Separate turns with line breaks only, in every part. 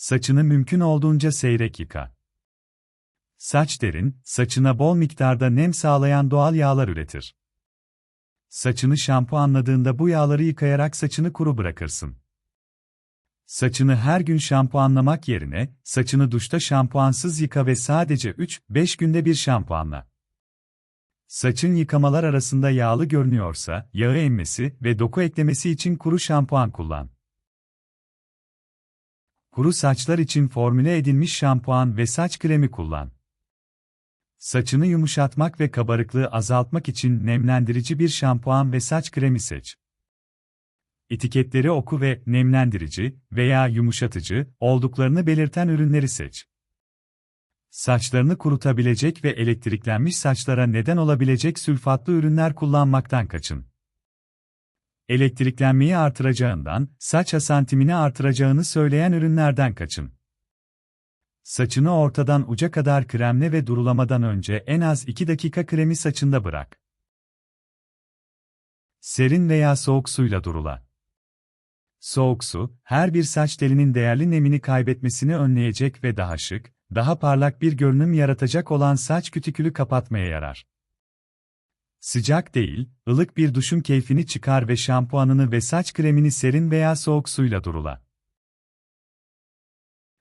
Saçını mümkün olduğunca seyrek yıka. Saç derin, saçına bol miktarda nem sağlayan doğal yağlar üretir. Saçını şampuanladığında bu yağları yıkayarak saçını kuru bırakırsın. Saçını her gün şampuanlamak yerine, saçını duşta şampuansız yıka ve sadece 3-5 günde bir şampuanla. Saçın yıkamalar arasında yağlı görünüyorsa, yağı emmesi ve doku eklemesi için kuru şampuan kullan. Kuru saçlar için formüle edilmiş şampuan ve saç kremi kullan. Saçını yumuşatmak ve kabarıklığı azaltmak için nemlendirici bir şampuan ve saç kremi seç. Etiketleri oku ve nemlendirici veya yumuşatıcı olduklarını belirten ürünleri seç. Saçlarını kurutabilecek ve elektriklenmiş saçlara neden olabilecek sülfatlı ürünler kullanmaktan kaçın. Elektriklenmeyi artıracağından, saç asantimini artıracağını söyleyen ürünlerden kaçın. Saçını ortadan uca kadar kremle ve durulamadan önce en az 2 dakika kremi saçında bırak. Serin veya soğuk suyla durula. Soğuk su, her bir saç telinin değerli nemini kaybetmesini önleyecek ve daha şık, daha parlak bir görünüm yaratacak olan saç kütükülü kapatmaya yarar. Sıcak değil, ılık bir duşun keyfini çıkar ve şampuanını ve saç kremini serin veya soğuk suyla durula.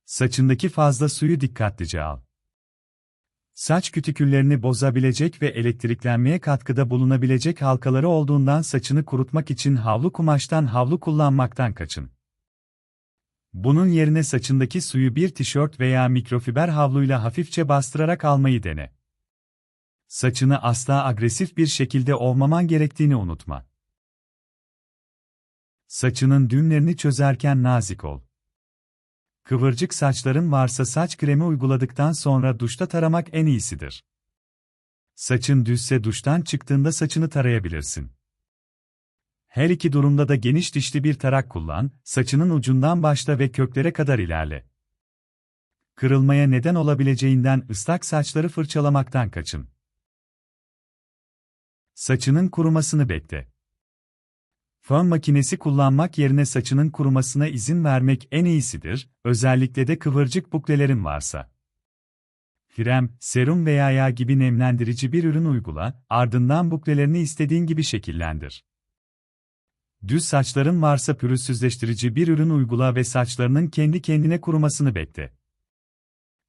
Saçındaki fazla suyu dikkatlice al. Saç kütüküllerini bozabilecek ve elektriklenmeye katkıda bulunabilecek halkaları olduğundan saçını kurutmak için havlu kumaştan havlu kullanmaktan kaçın. Bunun yerine saçındaki suyu bir tişört veya mikrofiber havluyla hafifçe bastırarak almayı dene. Saçını asla agresif bir şekilde ovmaman gerektiğini unutma. Saçının düğümlerini çözerken nazik ol. Kıvırcık saçların varsa saç kremi uyguladıktan sonra duşta taramak en iyisidir. Saçın düzse duştan çıktığında saçını tarayabilirsin. Her iki durumda da geniş dişli bir tarak kullan, saçının ucundan başla ve köklere kadar ilerle. Kırılmaya neden olabileceğinden ıslak saçları fırçalamaktan kaçın. Saçının kurumasını bekle. Fön makinesi kullanmak yerine saçının kurumasına izin vermek en iyisidir, özellikle de kıvırcık buklelerin varsa. Krem, serum veya yağ gibi nemlendirici bir ürün uygula, ardından buklelerini istediğin gibi şekillendir. Düz saçların varsa pürüzsüzleştirici bir ürün uygula ve saçlarının kendi kendine kurumasını bekle.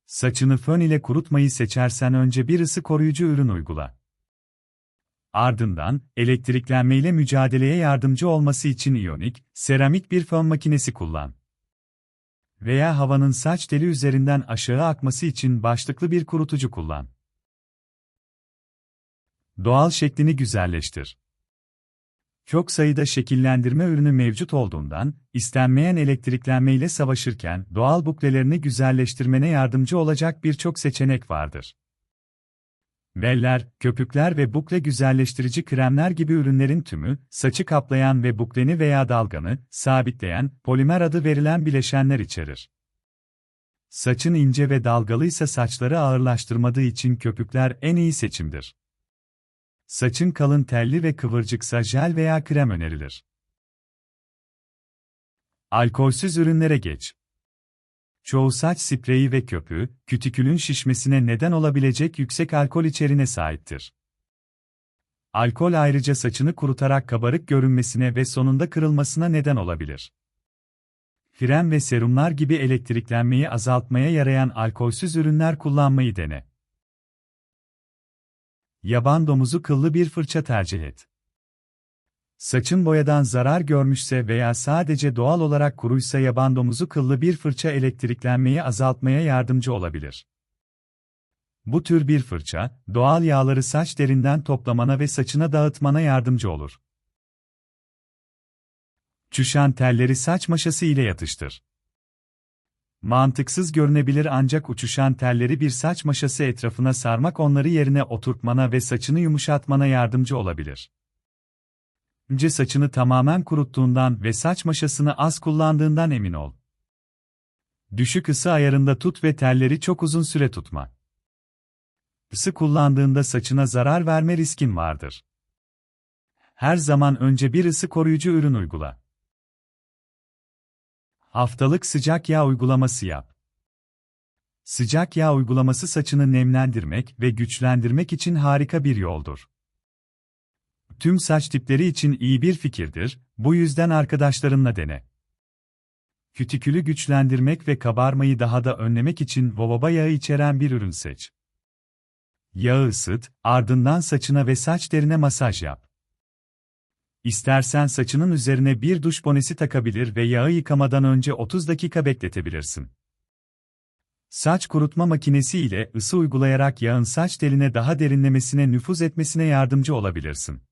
Saçını fön ile kurutmayı seçersen önce bir ısı koruyucu ürün uygula. Ardından, elektriklenmeyle mücadeleye yardımcı olması için iyonik, seramik bir fön makinesi kullan. Veya havanın saç teli üzerinden aşağı akması için başlıklı bir kurutucu kullan. Doğal şeklini güzelleştir. Çok sayıda şekillendirme ürünü mevcut olduğundan, istenmeyen elektriklenmeyle savaşırken doğal buklelerini güzelleştirmene yardımcı olacak birçok seçenek vardır. Veller, köpükler ve bukle güzelleştirici kremler gibi ürünlerin tümü, saçı kaplayan ve bukleni veya dalganı, sabitleyen, polimer adı verilen bileşenler içerir. Saçın ince ve dalgalıysa saçları ağırlaştırmadığı için köpükler en iyi seçimdir. Saçın kalın telli ve kıvırcıksa jel veya krem önerilir. Alkolsüz ürünlere geç. Çoğu saç spreyi ve köpüğü, kütikülün şişmesine neden olabilecek yüksek alkol içeriğine sahiptir. Alkol ayrıca saçını kurutarak kabarık görünmesine ve sonunda kırılmasına neden olabilir. Krem ve serumlar gibi elektriklenmeyi azaltmaya yarayan alkolsüz ürünler kullanmayı dene. Yaban domuzu kıllı bir fırça tercih et. Saçın boyadan zarar görmüşse veya sadece doğal olarak kuruysa yaban domuzu kıllı bir fırça elektriklenmeyi azaltmaya yardımcı olabilir. Bu tür bir fırça, doğal yağları saç derinden toplamana ve saçına dağıtmana yardımcı olur. Çüşen telleri saç maşası ile yatıştır. Mantıksız görünebilir ancak uçuşan telleri bir saç maşası etrafına sarmak onları yerine oturtmana ve saçını yumuşatmana yardımcı olabilir. Önce saçını tamamen kuruttuğundan ve saç maşasını az kullandığından emin ol. Düşük ısı ayarında tut ve telleri çok uzun süre tutma. Isı kullandığında saçına zarar verme riskin vardır. Her zaman önce bir ısı koruyucu ürün uygula. Haftalık sıcak yağ uygulaması yap. Sıcak yağ uygulaması saçını nemlendirmek ve güçlendirmek için harika bir yoldur. Tüm saç tipleri için iyi bir fikirdir, bu yüzden arkadaşlarınla dene. Kütikülü güçlendirmek ve kabarmayı daha da önlemek için jojoba yağı içeren bir ürün seç. Yağı ısıt, ardından saçına ve saç derine masaj yap. İstersen saçının üzerine bir duş bonesi takabilir ve yağı yıkamadan önce 30 dakika bekletebilirsin. Saç kurutma makinesi ile ısı uygulayarak yağın saç teline daha derinlemesine nüfuz etmesine yardımcı olabilirsin.